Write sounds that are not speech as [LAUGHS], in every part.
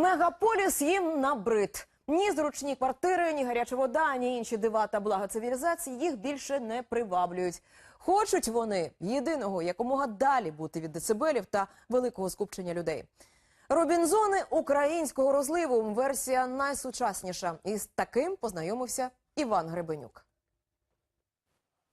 Мегаполіс їм набрид. Ні зручні квартири, ні гаряча вода, ні інші дива та блага цивілізації їх більше не приваблюють. Хочуть вони єдиного якомога далі бути від децибелів та великого скупчення людей. Робінзони українського розливу версія найсучасніша. І з таким познайомився Іван Гребенюк.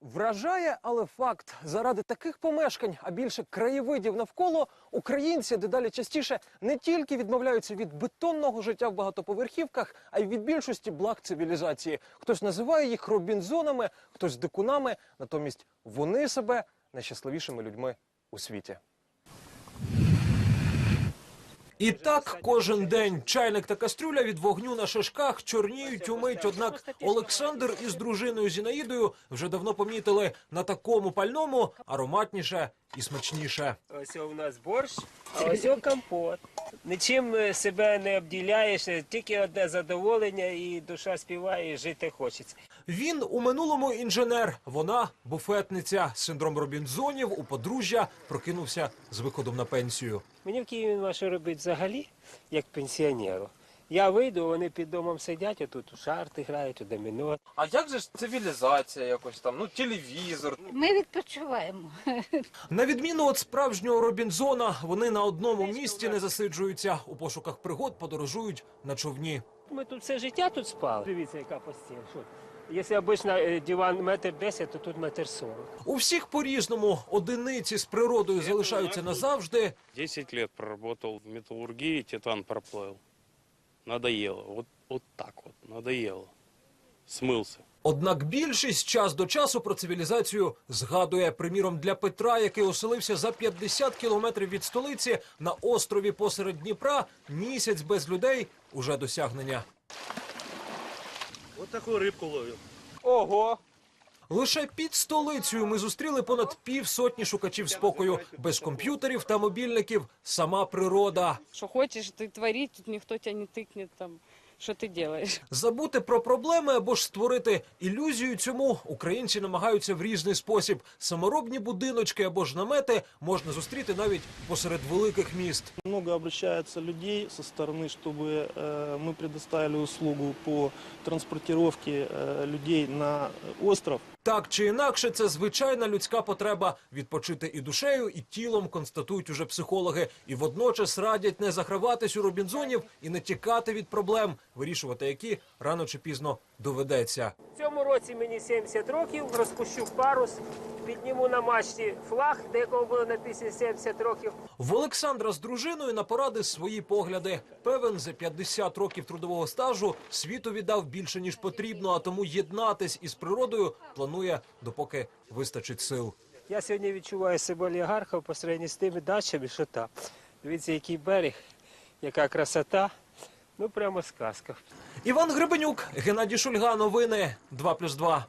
Вражає, але факт. Заради таких помешкань, а більше краєвидів навколо, українці дедалі частіше не тільки відмовляються від бетонного життя в багатоповерхівках, а й від більшості благ цивілізації. Хтось називає їх робінзонами, хтось дикунами. Натомість вони себе найщасливішими людьми у світі. І так кожен день чайник та кастрюля від вогню на шишках чорніють умить. Однак Олександр із дружиною Зінаїдою вже давно помітили на такому пальному ароматніше і смачніше. Ось у нас борщ, а ось [LAUGHS] компот. Нічим е, себе не обділяєш, е, тільки одне задоволення, і душа співає, і жити хочеться. Він у минулому інженер, вона буфетниця. Синдром Робінзонів у подружжя прокинувся з виходом на пенсію. Мені в Києві що робити взагалі, як пенсіонеру. Я вийду, вони під домом сидять, а тут у шарти грають, у доміно. А як же ж цивілізація якось там? Ну, телевізор. Ми відпочиваємо. [LAUGHS] На відміну від справжнього Робінзона, вони на одному місці не засиджуються. У пошуках пригод подорожують на човні. Ми тут все життя тут спали. Дивіться, яка постіль. Що? Якщо обично е, диван метр десять, то тут метр сорок. У всіх по-різному одиниці з природою залишаються назавжди. 10 лет проработал в металлургии, титан проплыл. Надоело. Вот, вот так вот, надоело. Смылся. Однак більшість час до часу про цивілізацію згадує. Приміром, для Петра, який оселився за 50 кілометрів від столиці на острові посеред Дніпра, місяць без людей уже досягнення. Ось таку рибку ловив. Ого! Лише під столицею ми зустріли понад півсотні шукачів спокою без комп'ютерів та мобільників. Сама природа. Что хочешь ты творить, тут никто тебя не тыкнет там, что ты делаешь. Забути про проблеми або ж створити ілюзію цьому українці намагаються в різний спосіб. Саморобні будиночки або ж намети можна зустріти навіть посеред великих міст. Много обращается людей со стороны, чтобы э, мы предоставили услугу по транспортировке э, людей на остров. Так чи інакше, це звичайна людська потреба відпочити і душею, і тілом, констатують уже психологи. І водночас радять не захраватись у Робінзонів і не тікати від проблем, вирішувати які рано чи пізно доведеться. В цьому році мені 70 років, розпущу парус, підніму на мачті флаг, до якого було написано 70 років. В Олександра з дружиною на поради свої погляди. Певен, за 50 років трудового стажу світу віддав більше ніж потрібно, а тому єднатись із природою планує, допоки вистачить сил. Я сьогодні відчуваю себе олігархом по сравненню з тими дачами, що там. Дивіться, який берег, яка красота. Ну, прямо сказка. Іван Гребенюк, Геннадій Шульга. Новини 2+,2.